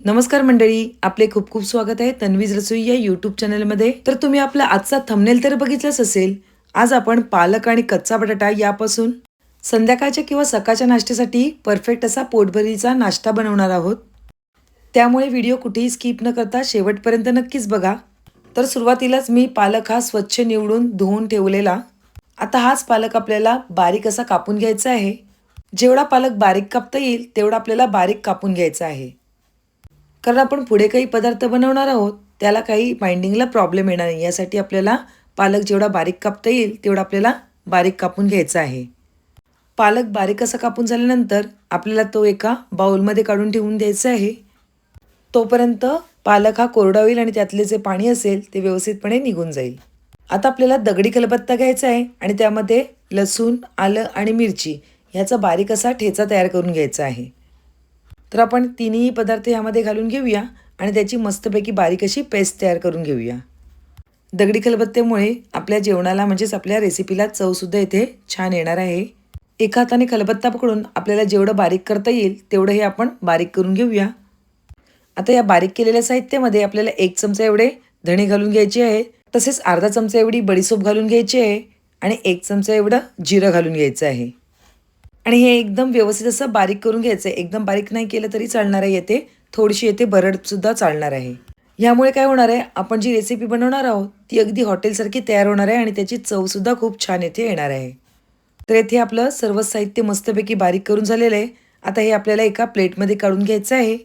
नमस्कार मंडळी आपले खूप खूप स्वागत आहे तन्वीज रसोई या यूट्यूब चॅनलमध्ये तर तुम्ही आपला आजचा थंबनेल तर बघितलंच असेल. आज आपण पालक आणि कच्चा बटाटा यापासून संध्याकाळच्या किंवा सकाळच्या नाश्त्यासाठी परफेक्ट असा पोटभरीचा नाश्ता बनवणार आहोत. त्यामुळे व्हिडिओ कुठेही स्किप न करता शेवटपर्यंत नक्कीच बघा. तर सुरुवातीलाच मी पालक हा स्वच्छ निवडून धुवून ठेवलेला. आता हाच पालक आपल्याला बारीक असा कापून घ्यायचा आहे. जेवढा पालक बारीक कापता येईल तेवढा आपल्याला बारीक कापून घ्यायचा आहे. कारण आपण पुढे काही पदार्थ बनवणार आहोत त्याला काही बाइंडिंगला प्रॉब्लेम येणार नाही. यासाठी आपल्याला पालक जेवढा बारीक कापता येईल तेवढा आपल्याला बारीक कापून घ्यायचा आहे. पालक बारीक असा कापून झाल्यानंतर आपल्याला तो एका बाउलमध्ये काढून ठेवून द्यायचा आहे. तोपर्यंत पालक हा कोरडा होईल आणि त्यातले जे पाणी असेल ते व्यवस्थितपणे निघून जाईल. आता आपल्याला दगडी कलबत्ता घ्यायचा आहे आणि त्यामध्ये लसूण आलं आणि मिरची ह्याचा बारीक असा ठेचा तयार करून घ्यायचा आहे. तर आपण तिन्ही पदार्थ ह्यामध्ये घालून घेऊया आणि त्याची मस्तपैकी बारीक अशी पेस्ट तयार करून घेऊया. दगडी खलबत्त्यामुळे आपल्या जेवणाला म्हणजेच आपल्या रेसिपीला चवसुद्धा इथे छान येणार आहे. एका हाताने खलबत्ता पकडून आपल्याला जेवढं बारीक करता येईल तेवढं हे आपण बारीक करून घेऊया. आता या बारीक केलेल्या साहित्यामध्ये आपल्याला एक चमचा एवढे धणे घालून घ्यायचे आहे तसेच अर्धा चमचा एवढी बडीसोप घालून घ्यायची आहे आणि एक चमचा एवढं जिरं घालून घ्यायचं आहे. आणि हे एकदम व्यवस्थित असं बारीक करून घ्यायचं आहे एकदम बारीक नाही केलं तरी चालणार आहे येते. थोडीशी येते बरडसुद्धा चालणार आहे. ह्यामुळे काय होणार आहे? आपण जी रेसिपी बनवणार आहोत ती अगदी हॉटेलसारखी तयार होणार आहे आणि त्याची चवसुद्धा खूप छान येथे येणार आहे. तर येथे आपलं सर्व साहित्य मस्तपैकी बारीक करून झालेलं आहे. आता हे आपल्याला एका प्लेटमध्ये काढून घ्यायचं आहे.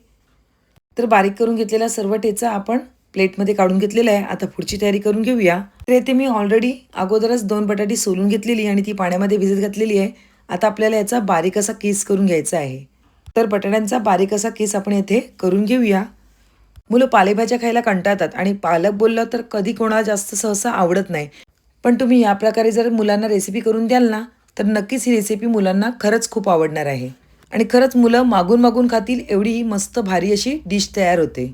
तर बारीक करून घेतलेला सर्व ठेचा आपण प्लेटमध्ये काढून घेतलेला आहे. आता पुढची तयारी करून घेऊया. तर येथे मी ऑलरेडी अगोदरच दोन बटाटी सोलून घेतलेली आणि ती पाण्यामध्ये भिजत घातलेली आहे. आता आपल्याला याचा बारीक असा केस करून घ्यायचा आहे. तर बटाट्यांचा बारीक असा केस आपण येथे करून घेऊया. मुलं पालेभाज्या खायला कंटाळतात आणि पालक बोललं तर कधी कोणाला जास्त सहसा आवडत नाही. पण तुम्ही या प्रकारे जर मुलांना रेसिपी करून द्याल ना तर नक्कीच ही रेसिपी मुलांना खरंच खूप आवडणार आहे. आणि खरंच मुलं मागून मागून खातील एवढी ही मस्त भारी अशी डिश तयार होते.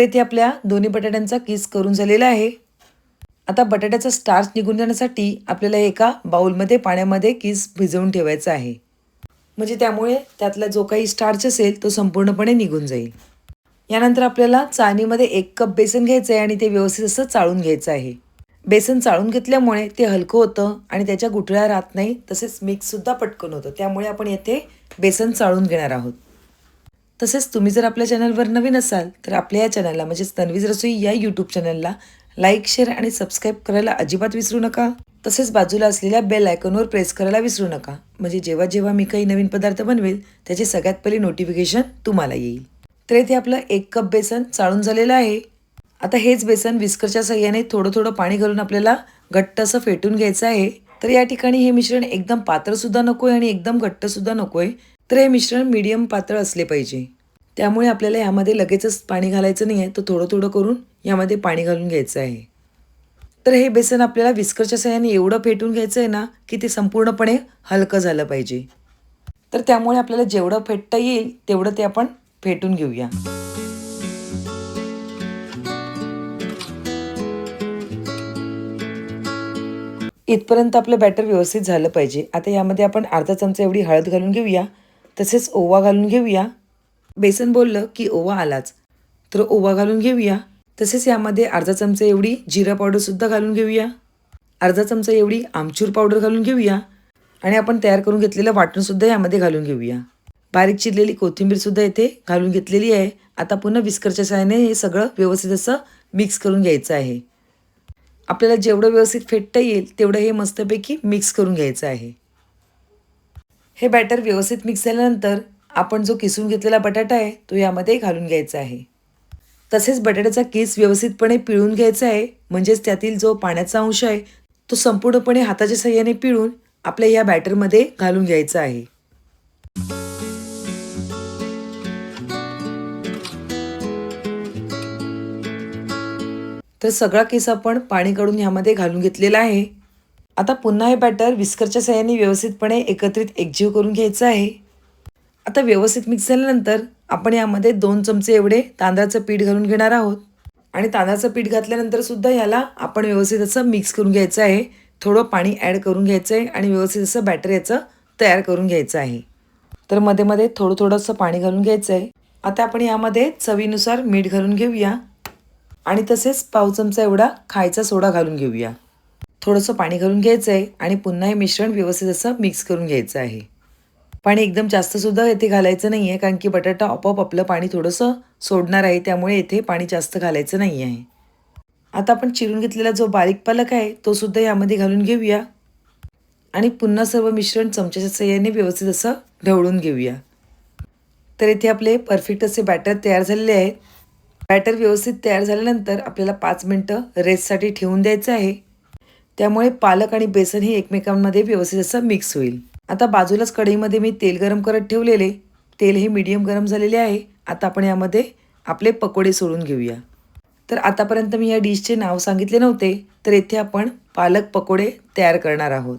तर येथे आपल्या दोन्ही बटाट्यांचा किस करून झालेला आहे. आता बटाट्याचा स्टार्च निघून जाण्यासाठी आपल्याला एका बाउलमध्ये पाण्यामध्ये किस भिजवून ठेवायचा आहे. म्हणजे त्यामुळे त्यातला जो काही स्टार्च असेल तो संपूर्णपणे निघून जाईल. यानंतर आपल्याला चाळणीमध्ये एक कप बेसन घ्यायचं आहे आणि ते व्यवस्थित असं चाळून घ्यायचं आहे. बेसन चाळून घेतल्यामुळे ते हलकं होतं आणि त्याच्या गुठळ्या राहत नाही तसेच मिक्ससुद्धा पटकन होतं. त्यामुळे आपण येथे बेसन चाळून घेणार आहोत. तसेच तुम्ही जर आपल्या चॅनलवर नवीन असाल तर आपल्या या चॅनलला म्हणजेच तन्वीज रसोई या यूट्यूब चॅनलला लाईक शेअर आणि सबस्क्राईब करायला अजिबात विसरू नका. तसेच बाजूला असलेल्या बेल आयकॉनवर प्रेस करायला विसरू नका. म्हणजे जेव्हा जेव्हा मी काही नवीन पदार्थ बनवेल त्याची सगळ्यात पहिले नोटिफिकेशन तुम्हाला येईल. तर इथे आपलं एक कप बेसन चाळून झालेलं आहे. आता हेच बेसन विस्करच्या सहाय्याने थोडं थोडं पाणी घालून आपल्याला घट्ट असं फेटून घ्यायचं आहे. तर या ठिकाणी हे मिश्रण एकदम पातळसुद्धा नको आहे आणि एकदम घट्टसुद्धा नको आहे तर हे मिश्रण मीडियम पातळ असले पाहिजे. त्यामुळे आपल्याला यामध्ये लगेचच पाणी घालायचं नाही आहे तर थोडं थोडं करून यामध्ये पाणी घालून घ्यायचं आहे. तर हे बेसन आपल्याला विस्करच्या सहाय्याने एवढं फेटून घ्यायचं आहे ना की ते संपूर्णपणे हलकं झालं पाहिजे. तर त्यामुळे आपल्याला जेवढं फेटता येईल तेवढं ते आपण फेटून घेऊया. इथपर्यंत आपलं बॅटर व्यवस्थित झालं पाहिजे. आता यामध्ये आपण अर्धा चमचा एवढी हळद घालून घेऊया. तसेच ओवा घालून घेऊया. बेसन बोललं की ओवा आलाच. तर ओवा घालून घेऊया. तसेच यामध्ये अर्धा चमचा एवढी जिरा पावडरसुद्धा घालून घेऊया. अर्धा चमचा एवढी आमचूर पावडर घालून घेऊया. आणि आपण तयार करून घेतलेलं वाटणसुद्धा यामध्ये घालून घेऊया. बारीक चिरलेली कोथिंबीरसुद्धा येथे घालून घेतलेली आहे. आता पुन्हा विस्करच्या सहाय्याने हे सगळं व्यवस्थित असं मिक्स करून घ्यायचं आहे. आपल्याला जेवढं व्यवस्थित फेटता येईल तेवढं हे मस्तपैकी मिक्स करून घ्यायचं आहे. हे बॅटर व्यवस्थित मिक्स झाल्यानंतर आपण जो किसून घेतलेला बटाटा आहे तो यामध्ये घालून घ्यायचा आहे. तसेच बटाट्याचा किस व्यवस्थितपणे पिळून घ्यायचा आहे म्हणजेच त्यातील जो पाण्याचा अंश आहे तो संपूर्णपणे हाताच्या सहाय्याने पिळून आपल्या या बॅटरमध्ये घालून घ्यायचा आहे. तर सगळा केस आपण पाणी काढून ह्यामध्ये घालून घेतलेला आहे. आता पुन्हा हे बॅटर विस्करच्या सहाय्याने व्यवस्थितपणे एकत्रित एकजीव करून घ्यायचं आहे. आता व्यवस्थित मिक्स झाल्यानंतर आपण यामध्ये दोन चमचे एवढे तांदळाचं पीठ घालून घेणार आहोत. आणि तांदळाचं पीठ घातल्यानंतर सुद्धा याला आपण व्यवस्थित असं मिक्स करून घ्यायचं आहे. थोडं पाणी ॲड करून घ्यायचं आहे आणि व्यवस्थित असं बॅटर याचं तयार करून घ्यायचं आहे. तर मध्ये मध्ये थोडं थोडंसं पाणी घालून घ्यायचं आहे. आता आपण यामध्ये चवीनुसार मीठ घालून घेऊया. आणि तसेच पाव चमचा एवढा खायचा सोडा घालून घेऊया. थोडंसं पाणी घालून घ्यायचं आहे आणि पुन्हा हे मिश्रण व्यवस्थित असं मिक्स करून घ्यायचं आहे. पाणी एकदम जास्तसुद्धा येथे घालायचं नाही आहे कारण की बटाटा आपोआप आपलं पाणी थोडंसं सोडणार आहे त्यामुळे येथे पाणी जास्त घालायचं नाही आहे आता आपण चिरून घेतलेला जो बारीक पालक आहे तो सुद्धा यामध्ये घालून घेऊया. आणि पुन्हा सर्व मिश्रण चमच्याच्या सहाय्याने व्यवस्थित असं ढवळून घेऊया. तर येथे आपले परफेक्ट असे बॅटर तयार झालेले आहेत. बॅटर व्यवस्थित तयार झाल्यानंतर आपल्याला पाच मिनटं रेस्टसाठी ठेवून द्यायचं आहे. त्यामुळे पालक आणि बेसन हे एकमेकांमध्ये व्यवस्थित असं मिक्स होईल. आता बाजूलाच कढईमध्ये मी तेल गरम करत ठेवलेले. तेल हे मीडियम गरम झालेले आहे. आता आपण यामध्ये आपले पकोडे सोडून घेऊया. तर आतापर्यंत मी या डिशचे नाव सांगितले नव्हते तर येथे आपण पालक पकोडे तयार करणार आहोत.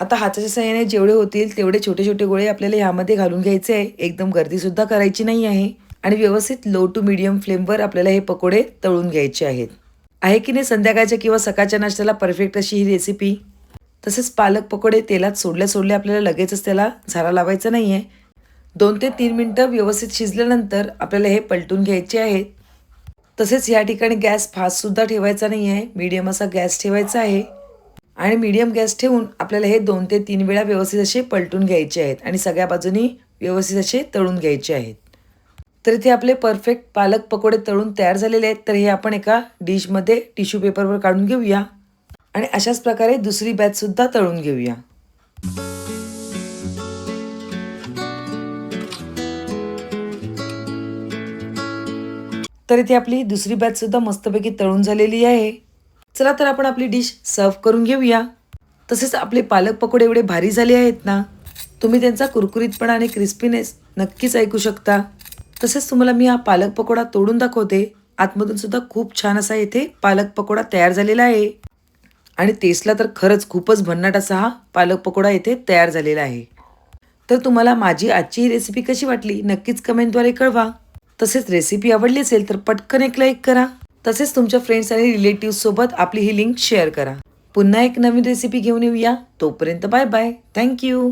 आता हाताच्या सहाय्याने जेवढे होतील तेवढे छोटे छोटे गोळे आपल्याला ह्यामध्ये घालून घ्यायचे आहे. एकदम गर्दीसुद्धा करायची नाही आहे. आणि व्यवस्थित लो टू मीडियम फ्लेमवर आपल्याला हे पकोडे तळून घ्यायचे आहेत. आहे की नाही संध्याकाळच्या किंवा सकाळच्या नाश्त्याला परफेक्ट अशी ही रेसिपी तसेच पालक पकोडे तेलात सोडल्या सोडल्या आपल्याला लगेचच त्याला झारा लावायचा नाही आहे दोन ते तीन मिनटं व्यवस्थित शिजल्यानंतर आपल्याला हे पलटून घ्यायचे आहेत. तसेच या ठिकाणी गॅस फास्टसुद्धा ठेवायचा नाही आहे मीडियम असा गॅस ठेवायचा आहे. आणि मीडियम गॅस ठेवून आपल्याला हे दोन ते तीन वेळा व्यवस्थित असे पलटून घ्यायचे आहेत. आणि सगळ्या बाजूनी व्यवस्थित असे तळून घ्यायचे आहेत. तर इथे आपले परफेक्ट पालक पकोडे तळून तयार झालेले आहेत. तर हे आपण एका डिशमध्ये टिश्यू पेपरवर काढून घेऊया. आणि अशाच प्रकारे दुसरी बॅचसुद्धा तळून घेऊया. तर इथे आपली दुसरी बॅच सुद्धा मस्तपैकी तळून झालेली आहे. चला तर आपण आपली डिश सर्व करून घेऊया. तसेच आपले पालक पकोडे एवढे भारी झाले आहेत ना तुम्ही त्यांचा कुरकुरीतपणा आणि क्रिस्पीनेस नक्कीच ऐकू शकता. तसेच तुम्हाला मी हा पालक पकोडा तोडून दाखवते. आतमधून सुद्धा खूप छान असा येथे पालक पकोडा तयार झालेला आहे. आणि टेस्टला तर खरंच खूपच भन्नाट असा हा पालक पकोडा येथे तयार झालेला आहे. तर तुम्हाला माझी आजची रेसिपी कशी वाटली नक्कीच कमेंटद्वारे कळवा. तसेच रेसिपी आवडली असेल तर पटकन एक लाईक करा. तसेच तुमच्या फ्रेंड्स आणि रिलेटिव्ह सोबत आपली ही लिंक शेअर करा. पुन्हा एक नवीन रेसिपी घेऊन येऊया. तोपर्यंत बाय बाय थँक्यू